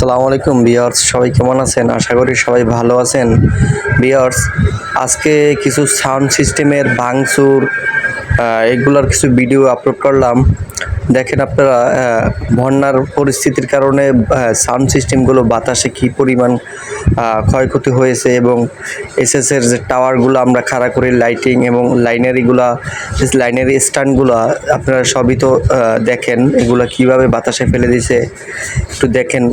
আসসালামু আলাইকুম বিয়ার্স সবাই কেমন আছেন? আশা করি সবাই ভালো আছেন। বিয়ার্স আজকে কিছু সাউন্ড সিস্টেমের ভাঙচুর এগুলোর কিছু ভিডিও আপলোড করলাম। দেখেন আপনারা বন্যার পরিস্থিতির কারণে সাউন্ড সিস্টেমগুলো বাতাসে কী পরিমাণ ক্ষয়ক্ষতি হয়েছে এবং এসএসের যে টাওয়ারগুলো আমরা খাড়া করি লাইটিং এবং লাইনারিগুলা লাইনারি স্ট্যান্ডগুলো আপনারা সবই তো দেখেন এগুলো কীভাবে বাতাসে ফেলে দিছে একটু দেখেন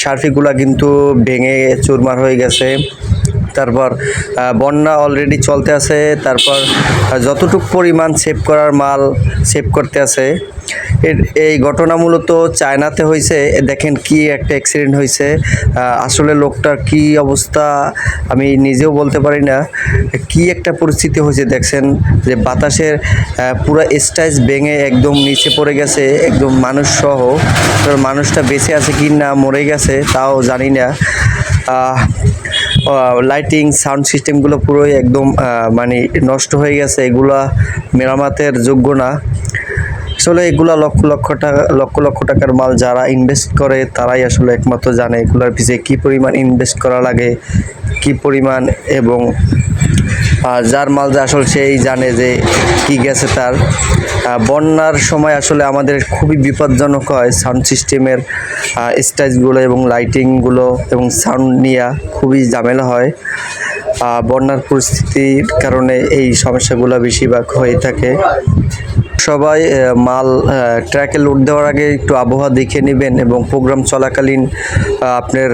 সার্ফিগুলা কিন্তু ভেঙে চুরমার হয়ে গেছে। তারপর বন্যা অলরেডি চলতে আছে, তারপর যতটুকু পরিমাণ সেভ করার মাল সেভ করতে আছে এই ঘটনা মূলত চায়নাতে হয়েছে দেখেন কি একটা অ্যাক্সিডেন্ট হয়েছে আসলে লোকটার কি অবস্থা আমি নিজেও বলতে পারি না। কি একটা পরিস্থিতি হয়েছে দেখছেন? যে বাতাসের পুরো স্টাইজ ভেঙে একদম নিচে পড়ে গেছে, একদম মানুষ সহ। মানুষটা বেঁচে আছে কি না, মরে গেছে, তাও জানি না। লাইটিং সাউন্ড সিস্টেমগুলো পুরোই একদম মানে নষ্ট হয়ে গেছে। এগুলা মেরামতের যোগ্য না। আসলে এগুলা লক্ষ লক্ষ টাকা লক্ষ লক্ষ টাকার মাল যারা ইনভেস্ট করে, তারাই আসলে একমাত্র জানে এগুলোর পিছিয়ে কী পরিমাণ ইনভেস্ট করা লাগে, কী পরিমাণ এবং যার মাল যে আসলে সেই জানে যে কি গেছে তার। বন্যার সময় আসলে আমাদের খুবই বিপজ্জনক হয় সাউন্ড সিস্টেমের স্টাইজগুলো এবং লাইটিংগুলো এবং সাউন্ড নিয়ে খুবই ঝামেলা হয়। বন্যার পরিস্থিতির কারণে এই সমস্যাগুলো বেশিরভাগ হয়ে থাকে। সবাই মাল ট্র্যাকে লোড দেওয়ার আগে একটু আবহাওয়া দেখে নেবেন এবং প্রোগ্রাম চলাকালীন আপনার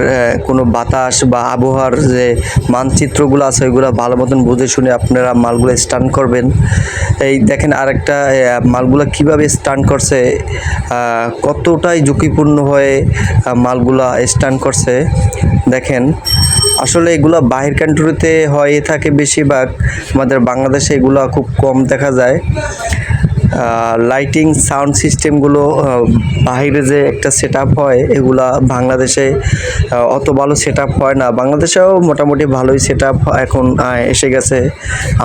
কোনো বাতাস বা আবহাওয়ার যে মানচিত্রগুলো আছে, ওইগুলো ভালো মতন বুঝে শুনে আপনারা মালগুলো স্টান করবেন। এই দেখেন আরেকটা মালগুলো কীভাবে স্টান করছে কতটাই ঝুঁকিপূর্ণ হয়ে মালগুলা স্টান করছে। দেখেন আসলে এগুলো বাহির কান্ট্রিতে হয়ে থাকে বেশিরভাগ। আমাদের বাংলাদেশে এগুলো খুব কম দেখা যায়। লাইটিং সাউন্ড সিস্টেমগুলো বাইরে যে একটা সেট হয়, এগুলা বাংলাদেশে অত ভালো সেট হয় না। বাংলাদেশেও মোটামুটি ভালোই সেট এখন এসে গেছে।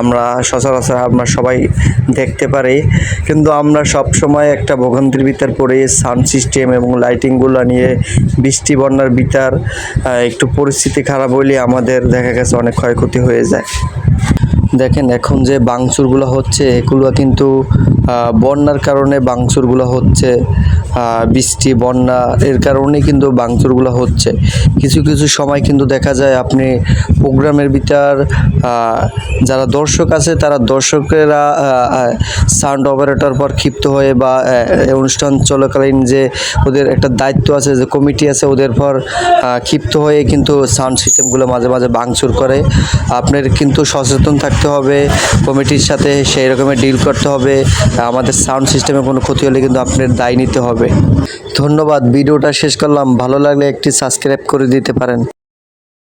আমরা সচরাচর, আমরা সবাই দেখতে পারি। কিন্তু আমরা সব সময় একটা ভোগান্তির ভিতর পড়ে সাউন্ড সিস্টেম এবং লাইটিংগুলো নিয়ে। বৃষ্টি, বন্যার ভিতর একটু পরিস্থিতি খারাপ হইলে আমাদের দেখা গেছে অনেক ক্ষয়ক্ষতি হয়ে যায়। দেখেন, এখন যে বাংচুরগুলো হচ্ছে, এগুলো কিন্তু বন্যার কারণে বাংচুরগুলো হচ্ছে বৃষ্টি, বন্যা, এর কারণে কিন্তু বাংচুরগুলো হচ্ছে। কিছু কিছু সময় কিন্তু দেখা যায় আপনি প্রোগ্রামের ভিতর যারা দর্শক আছে, তারা দর্শকেরা সাউন্ড অপারেটর পর ক্ষিপ্ত হয়ে বা অনুষ্ঠান চলাকালীন যে ওদের একটা দায়িত্ব আছে, যে কমিটি আছে, ওদের পর ক্ষিপ্ত হয়ে কিন্তু সাউন্ড সিস্টেমগুলো মাঝে মাঝে ভাঙচুর করে। আপনার কিন্তু সচেতন থাকতে হবে, কমিটির সাথে সেই রকমের ডিল করতে হবে। আমাদের সাউন্ড সিস্টেমে কোনো ক্ষতি হলে কিন্তু আপনার দায় নিতে হবে। ধন্যবাদ, ভিডিওটা শেষ করলাম। ভালো লাগলে একটি সাবস্ক্রাইব করে দিতে পারেন।